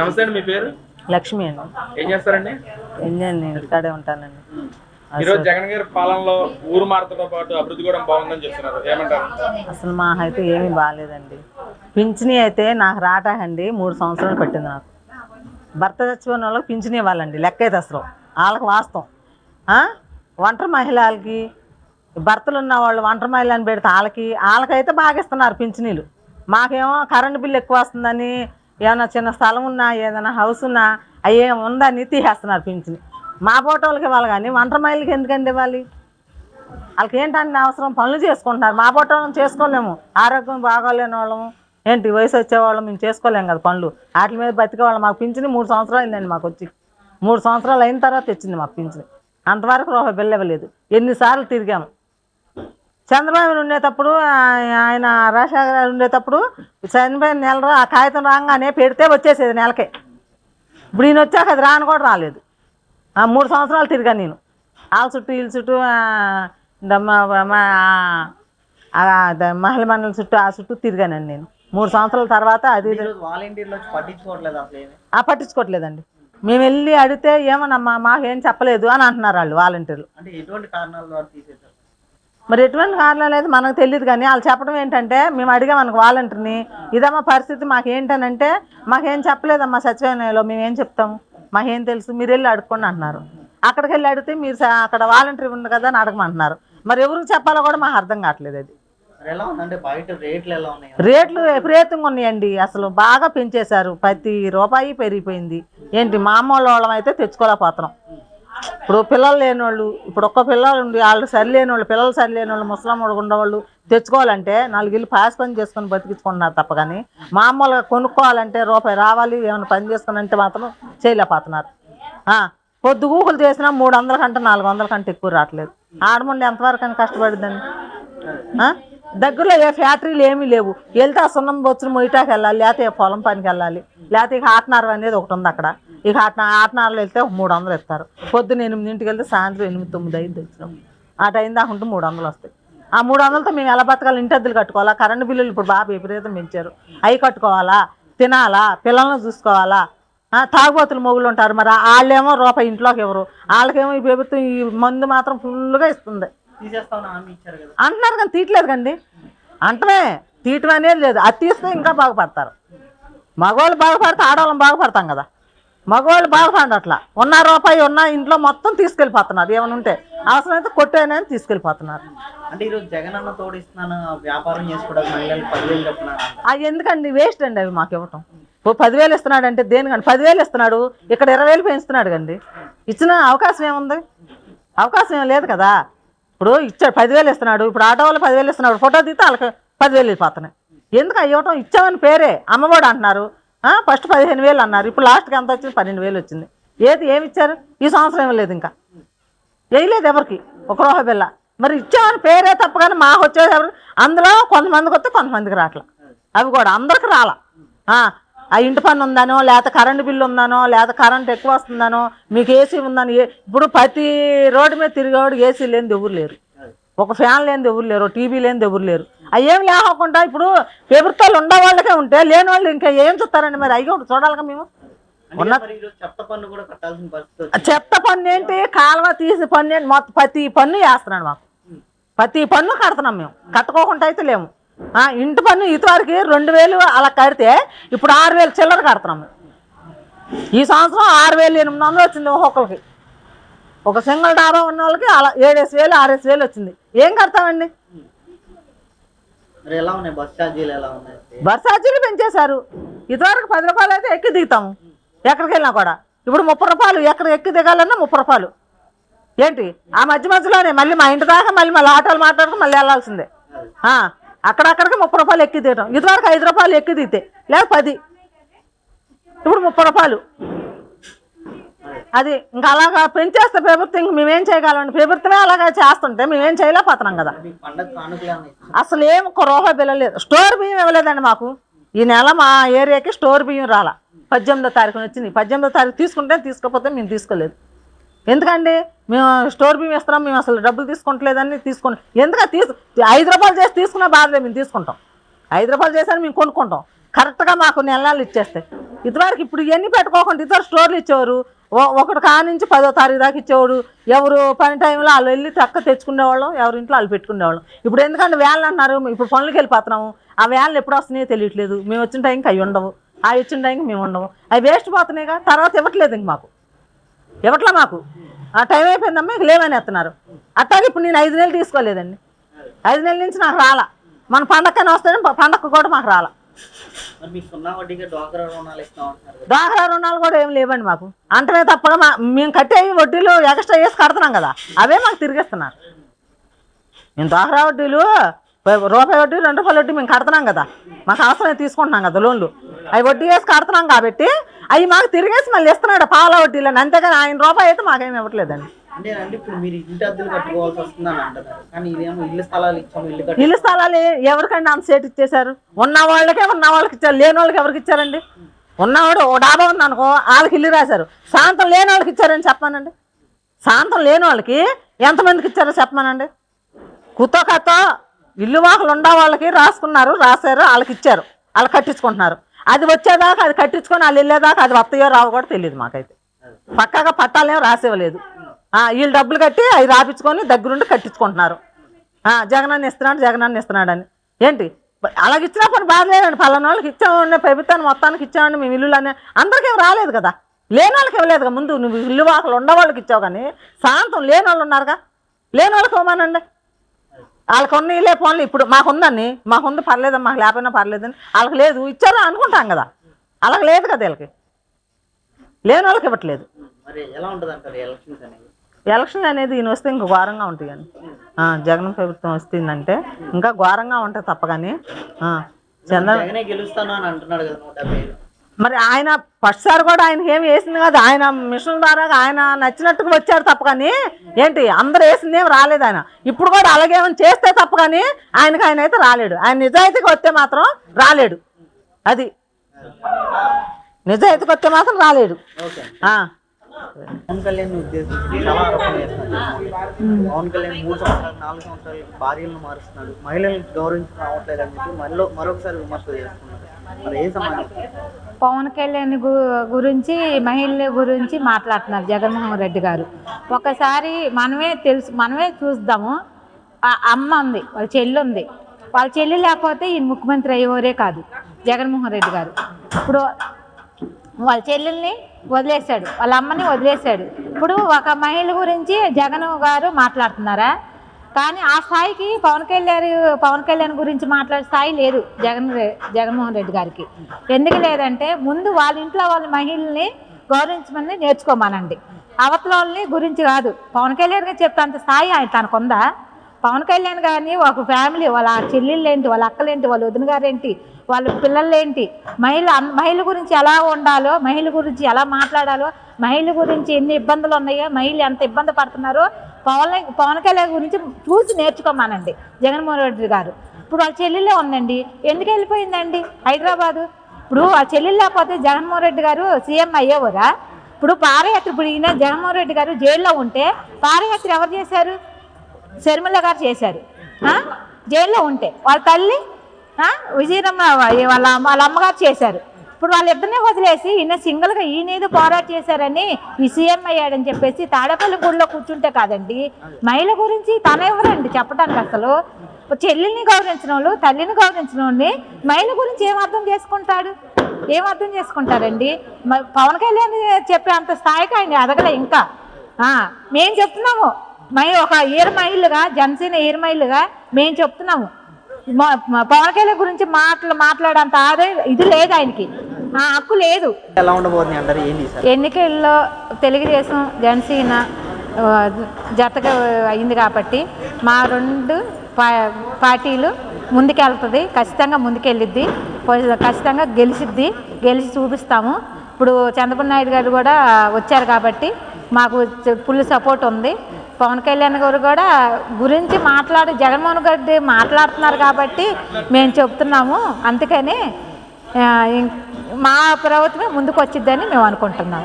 నమస్తే అండి మీ పేరు? లక్ష్మి అండి. ఏం చేస్తారండి? ఏం చేయండి ఇక్కడే ఉంటానండి. ఈరోజు జగన్ గారి పాలనలో ఊరు పాటు అభివృద్ధి కూడా బాగుందని చెప్తున్నారు. ఏమంటారు? అసలు మా అయితే ఏమీ బాగాలేదండి. పింఛనీ అయితే నాకు రాటాకండి మూడు సంవత్సరాలు పట్టింది నాకు. భర్త చచ్చిపోయిన వాళ్ళకి పింఛనీ ఇవ్వాలండి లెక్క అయితే అసలు. వాళ్ళకి వాస్తవం. ఆ? ఒంటరి మహిళలకి భర్తలు ఉన్న వాళ్ళు ఒంటరి మహిళని పెడితే వాళ్ళకి వాళ్ళకైతే బాగా ఇస్తున్నారు పింఛనీలు. మాకేమో కరెంటు బిల్లు ఎక్కువ వస్తుందని ఏమైనా చిన్న స్థలం ఉన్నా ఏదైనా హౌస్ ఉన్నా అయ్యే ఉందని తీసేస్తున్నారు పింఛని మా పోటోళ్ళకి ఇవ్వాలి కానీ ఒంటరి మైళ్ళకి ఎందుకండి ఇవ్వాలి? వాళ్ళకి ఏంటంటే అవసరం? పనులు చేసుకుంటున్నారు. మా పొట్టం చేసుకోలేము. ఆరోగ్యం బాగోలేని వాళ్ళము. ఏంటి వయసు వచ్చేవాళ్ళం మేము చేసుకోలేము కదా పనులు. వాటి మీద బతికే వాళ్ళం. మాకు పింఛని మూడు సంవత్సరాలు అయిందండి మాకు వచ్చి. మూడు సంవత్సరాలు అయిన తర్వాత తెచ్చింది మాకు పింఛని. అంతవరకు రూపాయి బిల్లు ఇవ్వలేదు. ఎన్నిసార్లు తిరిగాము. చంద్రబాబు ఉండేటప్పుడు ఆయన రాజశేఖర గారు ఉండేటప్పుడు చనిపోయిన నెల ఆ కాగితం రాగానే పెడితే వచ్చేసేది నెలకే. ఇప్పుడు ఈయన వచ్చాక అది రాను కూడా రాలేదు. ఆ మూడు సంవత్సరాలు తిరిగా నేను. వాళ్ళ చుట్టూ వీళ్ళ చుట్టూ మహిళ మండలి చుట్టూ ఆ చుట్టూ తిరిగానండి నేను. మూడు సంవత్సరాల తర్వాత అది ఆ పట్టించుకోవట్లేదండి. మేము వెళ్ళి అడిగితే ఏమోనమ్మా మాకేం చెప్పలేదు అని అంటున్నారు వాళ్ళు వాలంటీర్లు. అంటే ఎటువంటి కారణాల ద్వారా మరి ఎటువంటి కారణాలు అయితే మనకు తెలియదు కానీ వాళ్ళు చెప్పడం ఏంటంటే మేము అడిగాం మనకు వాలంటీర్ని ఇదమ్మా పరిస్థితి మాకేంటనంటే మాకేం చెప్పలేదమ్మా సచివాలయంలో మేము ఏం చెప్తాము? మాకేం తెలుసు మీరు వెళ్ళి అడుక్కోండి అంటున్నారు. అక్కడికి వెళ్ళి అడిగితే మీరు అక్కడ వాలంటీర్ ఉంది కదా అని అడగమంటున్నారు. మరి ఎవరికి చెప్పాలో కూడా మాకు అర్థం కావట్లేదు అది. రేట్లు విపరీతంగా ఉన్నాయండి. అసలు బాగా పెంచేశారు. ప్రతి రూపాయి పెరిగిపోయింది. ఏంటి మామూలు వాళ్ళం అయితే తెచ్చుకోలేకపోతున్నాం. ఇప్పుడు పిల్లలు లేని వాళ్ళు ఇప్పుడు ఒక్క పిల్లలు ఉండి వాళ్ళు సరిలేని వాళ్ళు పిల్లలు సరిలేని వాళ్ళు ముసలం ఉండేవాళ్ళు తెచ్చుకోవాలంటే నాలుగేళ్ళు పాస్ పని చేసుకొని బతికించుకుంటున్నారు తప్ప కానీ మామూలుగా కొనుక్కోవాలంటే రూపాయి రావాలి ఏమైనా పని చేసుకుని అంటే మాత్రం చేయలేకపోతున్నారు. పొద్దు గూకులు చేసినా మూడు వందల కంటే నాలుగు వందల కంటే ఎక్కువ రావట్లేదు. ఆడమండి ఎంతవరకు అని కష్టపడిద్దండి దగ్గరలో ఏ ఫ్యాక్టరీలు ఏమీ లేవు. వెళ్తే ఆ సున్నం బొచ్చును మొయ్యటాకి వెళ్ళాలి లేకపోతే పొలం పనికి వెళ్ళాలి లేకపోతే ఇక అనేది ఒకటి ఉంది అక్కడ. ఇక ఆటన ఆటనారలో వెళ్తే ఒక మూడు వందలు ఇస్తారు. పొద్దున్న ఎనిమిదింటికి వెళ్తే సాయంత్రం ఎనిమిది తొమ్మిది అయింది వచ్చినాం ఆ టైం దాకా ఉంటే మూడు వందలు వస్తాయి. ఆ మూడు వందలతో మేము ఎలా బతకాలి? ఇంటి అద్దెలు కట్టుకోవాలా? కరెంటు బిల్లులు ఇప్పుడు బాగా విపరీతం పెంచారు. అవి కట్టుకోవాలా? తినాలా? పిల్లలను చూసుకోవాలా? తాగుబోతులు మొగులు ఉంటారు మరి వాళ్ళేమో రూపాయి ఇంట్లోకి ఎవరు వాళ్ళకేమో ఈ ప్రభుత్వం ఈ మందు మాత్రం ఫుల్గా ఇస్తుంది. అంటున్నారు కానీ తీయట్లేదు కండి. అంటమే తీయటం అనేది లేదు. అది తీస్తే ఇంకా బాగుపడతారు. మగవాళ్ళు బాగుపడితే ఆడవాళ్ళం బాగుపడతాం కదా. మగవాళ్ళు బాగుపడండి అట్లా. ఉన్న రూపాయి ఉన్న ఇంట్లో మొత్తం తీసుకెళ్ళిపోతున్నారు. ఏమైనా ఉంటే అవసరమైతే కొట్టేనని తీసుకెళ్ళిపోతున్నారు. అంటే ఈరోజు జగన్ అన్న తోడిస్తున్నాను వ్యాపారం చేసుకోవడానికి మహిళలు పదివేలు చెప్తున్నాను అంట. అవి ఎందుకండి? వేస్ట్ అండి అవి మాకు ఇవ్వటం. ఓ పదివేలు ఇస్తున్నాడు అంటే దేనికండి? పదివేలు ఇస్తున్నాడు. ఇక్కడ ఇరవై వేలు పెంచుతున్నాడు కండి. ఇచ్చిన అవకాశం ఏముంది? అవకాశం ఏం లేదు కదా. ఇప్పుడు ఇచ్చాడు పదివేలు ఇస్తున్నాడు. ఇప్పుడు ఆటో వాళ్ళు పదివేలు ఇస్తున్నాడు ఫోటో తీస్తే వాళ్ళకి పదివేలు వెళ్ళిపోతున్నాయి. ఎందుకు ఇవ్వటం? ఇచ్చామని పేరే. అమ్మఒడు అంటున్నారు. ఫస్ట్ పదిహేను వేలు అన్నారు. ఇప్పుడు లాస్ట్కి ఎంత వచ్చింది? పన్నెండు వేలు వచ్చింది. ఏది? ఏమి ఇచ్చారు? ఈ సంవత్సరం ఇవ్వలేదు లేదు ఇంకా. వేయలేదు ఎవరికి? ఒక రోహ బిల్ల మరి ఇచ్చామని పేరే తప్ప కానీ మాకు వచ్చేది ఎవరు? అందులో కొంతమందికి వస్తే కొంతమందికి రావట్లా. అవి కూడా అందరికి రాలా. ఆ, ఇంటి పన్ను ఉందనో లేకపోతే కరెంటు బిల్లు ఉందనో లేకపోతే కరెంట్ ఎక్కువ వస్తుందనో మీకు ఏసీ ఉందని ఇప్పుడు ప్రతి రోడ్డు మీద తిరిగేవాడు ఏసీ లేనిది ఎవరు లేరు. ఒక ఫ్యాన్ లేనిది ఎవరు లేరు టీవీ లేనిది ఎవరు లేరు. అవి ఏం లేకుండా ఇప్పుడు ప్రభుత్వాలు ఉండే వాళ్ళకే ఉంటే లేని వాళ్ళు ఇంకా ఏం చూస్తారండి మరి? అవి కూడా చూడాలిగా మేము. చెత్త పన్ను ఏంటి? కాలువ తీసి పన్ను ఏంటి? మొత్తం ప్రతి పన్ను వేస్తున్నాడు మాకు. ప్రతి పన్ను కడుతున్నాం మేము. కట్టుకోకుండా అయితే లేము. ఆ, ఇంటి పన్ను ఇటువరకు రెండు వేలు అలా కడితే ఇప్పుడు ఆరు వేలు చిల్లర కడుతున్నాం మేము. ఈ సంవత్సరం ఆరు వేలు ఎనిమిది వందలు వచ్చింది ఒక్కొక్కరికి. ఒక సింగిల్ డాబా ఉన్న వాళ్ళకి అలా ఏడేసి వేలు ఆరేసి వేలు వచ్చింది. ఏం కడతామండి? బస్ ఛార్జీలు పెంచేశారు. ఇదివరకు పది రూపాయలు అయితే ఎక్కి దిగుతాము ఎక్కడికి వెళ్ళినా కూడా. ఇప్పుడు ముప్పై రూపాయలు ఎక్కడ ఎక్కి దిగాలన్నా ముప్పై రూపాయలు. ఏంటి? ఆ మధ్య మధ్యలోనే మళ్ళీ మా ఇంటి దాకా మళ్ళీ మళ్ళీ ఆటోలు మాట్లాడుకుని మళ్ళీ వెళ్ళాల్సిందే. అక్కడక్కడికి ముప్పై రూపాయలు ఎక్కి దిగటం. ఇదివరకు ఐదు రూపాయలు ఎక్కి దిగితే లేదు పది. ఇప్పుడు ముప్పై రూపాయలు. అది ఇంకా అలాగా పెంచేస్తే ప్రభుత్వం ఇంక మేమేం చేయగలండి ప్రభుత్వమే అలాగా చేస్తుంటే మేమేం చేయలేకపోతున్నాం కదా? అసలు ఏం రూపాయి బిల్ల లేదు. స్టోర్ బియ్యం ఇవ్వలేదండి మాకు. ఈ నెల మా ఏరియాకి స్టోర్ బియ్యం రాలా. పద్దెనిమిదో తారీఖున వచ్చింది. పద్దెనిమిదో తారీఖు తీసుకుంటే తీసుకోకపోతే మేము తీసుకోలేదు. ఎందుకండి? మేము స్టోర్ బియ్యం ఇస్తున్నాం. మేము అసలు డబ్బులు తీసుకుంటలేదని తీసుకుని ఎందుకు తీసు ఐదు రూపాయలు చేసి తీసుకున్న బాధలే మేము తీసుకుంటాం. ఐదు రూపాయలు చేసాను మేము కొనుక్కుంటాం. కరెక్ట్గా మాకు నెలలు ఇచ్చేస్తాయి ఇదివరకు ఇప్పుడు ఇవన్నీ పెట్టుకోకుండా ఇద్దరు స్టోర్లు ఇచ్చేవారు. ఒకటి కా నుంచి పదో తారీఖు దాకా ఇచ్చేవాడు. ఎవరు పని టైంలో వాళ్ళు వెళ్ళి తక్క తెచ్చుకునేవాళ్ళం ఎవరి ఇంట్లో వాళ్ళు పెట్టుకునేవాళ్ళం. ఇప్పుడు ఎందుకంటే వేళ్ళు అంటున్నారు ఇప్పుడు పనులకి వెళ్ళిపోతున్నాము. ఆ వేళ్ళు ఎప్పుడు వస్తున్నాయో తెలియట్లేదు. మేము వచ్చిన టైంకి అవి ఉండవు. అవి వచ్చిన టైంకి మేము ఉండవు. అవి వేస్ట్ పోతున్నాయిగా తర్వాత ఇవ్వట్లేదు ఇంక మాకు. ఇవ్వట్లే మాకు. ఆ టైం అయిపోయిందమ్మా ఇక లేవని ఎత్తున్నారు. అట్లాగే ఇప్పుడు నేను ఐదు నెలలు తీసుకోలేదండి. ఐదు నెలల నుంచి నాకు రాలా. మన పండక్కనే వస్తేనే పండగ కూడా మాకు రాలా. డ్వాక్రా రుణాలు డాక్రా రుణాలు కూడా ఏం లేవండి మాకు. అంటనే తప్పగా మా మేము కట్టే వడ్డీలు ఎక్స్ట్రా వేసి కడుతున్నాం కదా. అవే మాకు తిరిగిస్తున్నారు. మేము డాక్రా వడ్డీలు రూపాయి వడ్డీ రెండు రూపాయల వడ్డీ మేము కడుతున్నాం కదా. మాకు అవసరం తీసుకుంటున్నాం కదా లోన్లు. అవి వడ్డీ వేసి కడుతున్నాం కాబట్టి అవి మాకు తిరిగేసి మళ్ళీ ఇస్తున్నాడు పాల వడ్డీలని. అంతేగాని ఆయన రూపాయి అయితే మాకేం ఇవ్వట్లేదండి. అంటే ఇప్పుడు మీరు ఇంటి అద్దెలు కట్టుకోవాల్సి వస్తుందని అంటున్నారు. కానీ ఇదేమో ఇల్లు స్థలాలు ఇచ్చాము ఇల్లు కట్టి ఇల్లు స్థలాలు ఎవరికండి అంత సేటు ఇచ్చేశారు? ఉన్న వాళ్ళకే ఉన్న వాళ్ళకి ఇచ్చారు లేని వాళ్ళకి ఎవరికి ఇచ్చారండి? ఉన్నవాడు ఓ డాబా ఉంది అనుకో వాళ్ళకి ఇల్లు రాశారు. శాంతం లేని వాళ్ళకి ఇచ్చారని చెప్పానండి శాంతం లేని వాళ్ళకి ఎంతమందికి ఇచ్చారో చెప్పమానండి. కుతో కతో ఇల్లు వాకులు ఉండే వాళ్ళకి రాసుకున్నారు రాశారు వాళ్ళకి ఇచ్చారు వాళ్ళు కట్టించుకుంటున్నారు. అది వచ్చేదాకా అది కట్టించుకొని వాళ్ళు వెళ్ళేదాకా అది వస్తాయో రావో కూడా తెలియదు మాకైతే. పక్కాగా పట్టాలేం రాసేవలేదు. వీళ్ళు డబ్బులు కట్టి అవి రాపించుకొని దగ్గరుండి కట్టించుకుంటున్నారు. ఆ, ఇస్తున్నాడు జగనాన్ని ఇస్తున్నాడని. ఏంటి? అలాగ ఇచ్చినా పని బాధలేదండి పలానా వాళ్ళకి ఇచ్చామండి ప్రభుత్వాన్ని మొత్తానికి ఇచ్చామండి మేము ఇల్లు అనే అందరికీ ఏం రాలేదు కదా? లేని వాళ్ళకి ఇవ్వలేదు కదా? ముందు నువ్వు ఇల్లు వాకలు ఉండవాళ్ళకి ఇచ్చావు కానీ శాంతం లేని వాళ్ళు ఉన్నారుగా? లేని వాళ్ళకి ఇవ్వమానండి. వాళ్ళకి ఉన్న ఇల్లే ఫోన్లు ఇప్పుడు మాకుందని మాకుంది పర్లేదు మాకు లేకపోయినా పర్లేదని వాళ్ళకి లేదు. ఇచ్చారా అనుకుంటాం కదా? అలాగ లేదు కదా వీళ్ళకి. లేని వాళ్ళకి ఇవ్వట్లేదు. మరి ఎలా ఉంటుంది అంటారు ఎలక్షన్స్ అనేది? ఎలక్షన్ అనేది ఈయన వస్తే ఇంకా ఘోరంగా ఉంటాయి కానీ ఆ, జగన్ ప్రభుత్వం వస్తుందంటే ఇంకా ఘోరంగా ఉంటాయి తప్ప కానీ చంద్ర గెలుస్తాను అని అంటున్నాడు కదా మరి ఆయన ఫస్ట్ సార్ కూడా ఆయనకి ఏమి వేసింది కాదు. ఆయన మిషన్ ద్వారా ఆయన నచ్చినట్టుగా వచ్చారు తప్ప కానీ ఏంటి? అందరు వేసింది ఏం రాలేదు ఆయన. ఇప్పుడు కూడా అలాగే ఏమైనా చేస్తే తప్ప కానీ ఆయనకి ఆయన అయితే రాలేడు. ఆయన నిజాయితీగా వస్తే మాత్రం రాలేడు. అది. నిజాయితీకి వస్తే మాత్రం రాలేడు. పవన్ కళ్యాణ్ ఉద్దేశించి చాలా ఆరోపణలు చేస్తున్నాడు పవన్ కళ్యాణ్ మూడు సంవత్సరాలు నాలుగు సంవత్సరాలు భార్యలను మారుస్తున్నాడు. మహిళలను గౌరవించి రావట్లేదు అని చెప్పి మళ్ళీ మరొకసారి విమర్శలు చేస్తున్నాడు మరి ఏ సమాజం పవన్ కళ్యాణ్ గురించి మహిళల గురించి మాట్లాడుతున్నారు జగన్మోహన్ రెడ్డి గారు. ఒకసారి మనమే తెలుసు మనమే చూద్దాము. అమ్మ ఉంది వాళ్ళ చెల్లి ఉంది. వాళ్ళ చెల్లి లేకపోతే ఈయన ముఖ్యమంత్రి అయ్యేవారే కాదు జగన్మోహన్ రెడ్డి గారు. ఇప్పుడు వాళ్ళ చెల్లెల్ని వదిలేశాడు. వాళ్ళ అమ్మని వదిలేశాడు. ఇప్పుడు ఒక మహిళ గురించి జగన్ గారు మాట్లాడుతున్నారా? కానీ ఆ స్థాయికి పవన్ కళ్యాణ్ పవన్ కళ్యాణ్ గురించి మాట్లాడే స్థాయి లేదు జగన్ జగన్మోహన్ రెడ్డి గారికి. ఎందుకు లేదంటే ముందు వాళ్ళ ఇంట్లో వాళ్ళ మహిళల్ని గౌరవించమని నేర్చుకోమానండి. అవతల వాళ్ళని గురించి కాదు. పవన్ కళ్యాణ్ గారు చెప్పేంత స్థాయి ఆయన తనకుందా? పవన్ కళ్యాణ్ గారిని ఒక ఫ్యామిలీ వాళ్ళ చెల్లెళ్ళేంటి వాళ్ళ అక్కలేంటి వాళ్ళ వదిన గారేంటి వాళ్ళ పిల్లలేంటి మహిళ మహిళ గురించి ఎలా ఉండాలో మహిళ గురించి ఎలా మాట్లాడాలో మహిళ గురించి ఎన్ని ఇబ్బందులు ఉన్నాయో మహిళలు ఎంత ఇబ్బంది పడుతున్నారో పవన్ పవన్ కళ్యాణ్ గురించి చూసి నేర్చుకోమానండి జగన్మోహన్ రెడ్డి గారు. ఇప్పుడు వాళ్ళ చెల్లెలే ఉందండి ఎందుకు వెళ్ళిపోయిందండి హైదరాబాదు? ఇప్పుడు ఆ చెల్లెలు లేకపోతే జగన్మోహన్ రెడ్డి గారు సీఎం అయ్యేవారా? ఇప్పుడు పాదయాత్ర ఇప్పుడు ఈయన జగన్మోహన్ రెడ్డి గారు జైల్లో ఉంటే పాదయాత్ర ఎవరు చేశారు? శర్మిల గారు చేశారు. జైల్లో ఉంటే. వాళ్ళ తల్లి విజయరమ్మ వాళ్ళ వాళ్ళ అమ్మగారు చేశారు. ఇప్పుడు వాళ్ళిద్దరిని వదిలేసి ఈయన సింగిల్గా ఈయనేదో పోరాట చేశారని ఈ సీఎం అయ్యాడని చెప్పేసి తాడపల్లి గుడిలో కూర్చుంటే కాదండి. మహిళ గురించి తన ఎవరండి చెప్పడానికి అసలు? చెల్లిని గౌరవించిన వాళ్ళు తల్లిని గౌరవించిన వాళ్ళని మహిళ గురించి ఏం అర్థం చేసుకుంటాడు? ఏం అర్థం చేసుకుంటారండి? పవన్ కళ్యాణ్ చెప్పే అంత స్థాయికి ఆయన ఎదగలే ఇంకా. మేము చెప్తున్నాము. మై ఒక ఈర మహిళగా జనసేన మహిళగా మేము చెప్తున్నాము. పవన్ కళ్యాణ్ గురించి మాట్లా మాట్లాడేంత ఆదే ఇది లేదు ఆయనకి. ఆ హక్కు లేదు. ఎలా ఉండబోతుంది అంటారు ఎన్నికల్లో తెలుగుదేశం జనసేన జతగా అయింది కాబట్టి మా రెండు పార్టీలు ముందుకెళ్తుంది ఖచ్చితంగా ముందుకెళ్ళిద్ది ఖచ్చితంగా గెలిచిద్ది గెలిచి చూపిస్తాము. ఇప్పుడు చంద్రబాబు నాయుడు గారు కూడా వచ్చారు కాబట్టి మాకు ఫుల్ సపోర్ట్ ఉంది. పవన్ కళ్యాణ్ గారు కూడా గురించి మాట్లాడి జగన్మోహన్ గారి మాట్లాడుతున్నారు కాబట్టి మేము చెప్తున్నాము. అందుకని మా ప్రభుత్వమే ముందుకు వచ్చిద్దని మేము అనుకుంటున్నాం.